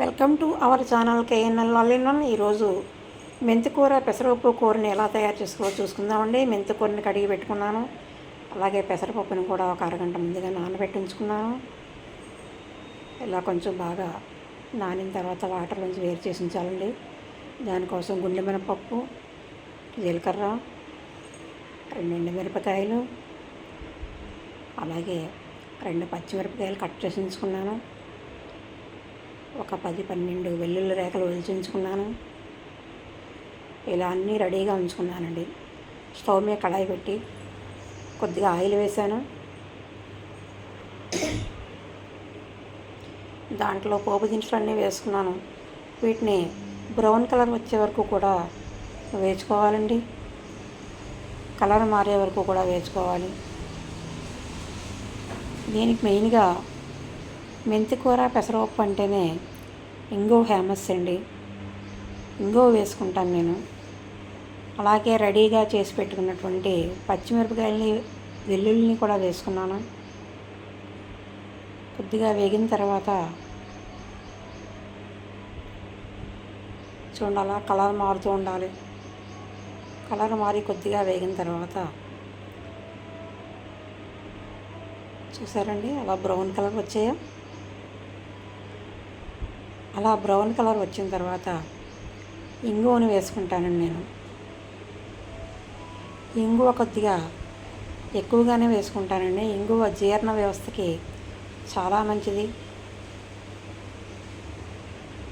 Welcome to our channel KNL లాలినన్ ఈరోజు మెంతికూర పెసరపప్పు కూరని ఎలా తయారు చేసుకోవాలో చూసుకుందామండి. మెంతికూరని కడిగి పెట్టుకున్నాను. అలాగే పెసరపప్పుని కూడా ఒక అరగంట ముందుగా నానబెట్టి ఉంచుకున్నాను ఇలా కొంచెం బాగా నానిన తర్వాత వాటర్ నుంచి వేరు చేసి ఉంచాలండి. దానికోసం గుండె మినపప్పు జీలకర్ర రెండు మిరపకాయలు అలాగే రెండు పచ్చిమిరపకాయలు కట్ చేసి ఉంచుకున్నాను. ఒక పది పన్నెండు వెల్లుల్లి రేఖలు ఒలిచించుకున్నాను ఇలా అన్నీ రెడీగా ఉంచుకున్నానండి. స్టవ్ మీద కడాయి పెట్టి కొద్దిగా ఆయిల్ వేశాను. దాంట్లో పోపు దినుసులు అన్నీ వేసుకున్నాను. వీటిని బ్రౌన్ కలర్ వచ్చే వరకు కూడా వేసుకోవాలండి. కలర్ మారే వరకు కూడా వేసుకోవాలి. దీనికి మెయిన్గా మెంతికూర పెసరపప్పు అంటేనే ఇంగో ఫేమస్ అండి. ఇంగో వేసుకుంటాను నేను. అలాగే రెడీగా చేసి పెట్టుకున్నటువంటి పచ్చిమిరపకాయలని వెల్లుల్లిని కూడా వేసుకున్నాను. కొద్దిగా వేగిన తర్వాత చూడండి అలా కలర్ మారుతూ ఉండాలి. కలర్ మారి కొద్దిగా వేగిన తర్వాత చూసారండి అలా బ్రౌన్ కలర్ వచ్చాయా? అలా బ్రౌన్ కలర్ వచ్చిన తర్వాత ఇంగువను వేసుకుంటానండి నేను. ఇంగువ కొద్దిగా ఎక్కువగానే వేసుకుంటానండి. ఇంగువ జీర్ణ వ్యవస్థకి చాలా మంచిది.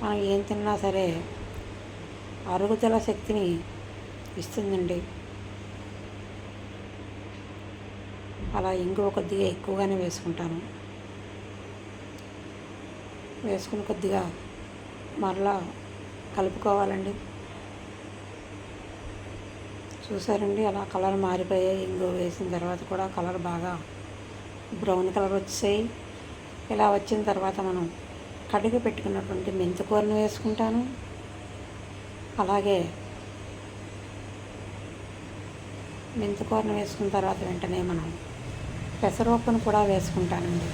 మనం ఏం తిన్నా సరే అరుగుదల శక్తిని ఇస్తుందండి. అలా ఇంగువ కొద్దిగా ఎక్కువగానే వేసుకుంటాను. వేసుకుని కొద్దిగా మరలా కలుపుకోవాలండి. చూసారండి అలా కలర్ మారిపోయాయి. ఇంగువ వేసిన తర్వాత కూడా కలర్ బాగా బ్రౌన్ కలర్ వచ్చాయి ఇలా వచ్చిన తర్వాత మనం కడిగి పెట్టుకున్నటువంటి మెంతికూరను వేసుకుంటాను. అలాగే మెంతికూరను వేసుకున్న తర్వాత వెంటనే మనం పెసరపప్పును కూడా వేసుకుంటానండి.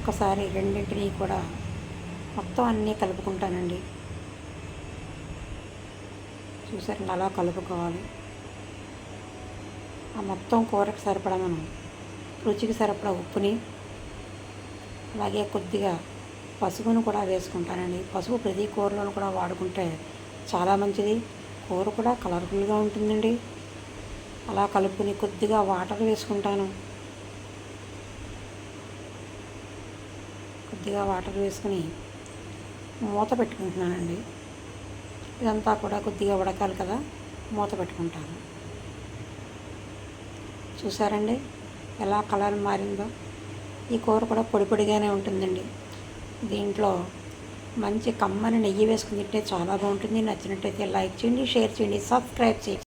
ఒకసారి రెండింటిని కూడా మొత్తం అన్నీ కలుపుకుంటానండి. చూసారండి అలా కలుపుకోవాలి. ఆ మొత్తం కూరకు సరిపడా మనం రుచికి సరిపడా ఉప్పుని అలాగే కొద్దిగా పసుపును కూడా వేసుకుంటానండి. పసుపు ప్రతి కూరలోనూ కూడా వాడుకుంటే చాలా మంచిది. కూర కూడా కలర్ఫుల్గా ఉంటుందండి. అలా కలుపుకుని కొద్దిగా వాటర్ వేసుకుంటాను. కొద్దిగా వాటర్ వేసుకుని మూత పెట్టుకుంటున్నానండి. ఇదంతా కూడా కొద్దిగా ఉడకాలి కదా మూత పెట్టుకుంటాను. చూసారండి? ఎలా కలర్ మారిందో? ఈ కూర కూడా పొడి పొడిగానే ఉంటుందండి. దీంట్లో మంచి కమ్మని నెయ్యి వేసుకుని తింటే చాలా బాగుంటుంది. నచ్చినట్టయితే లైక్ చేయండి షేర్ చేయండి సబ్స్క్రైబ్ చేయండి.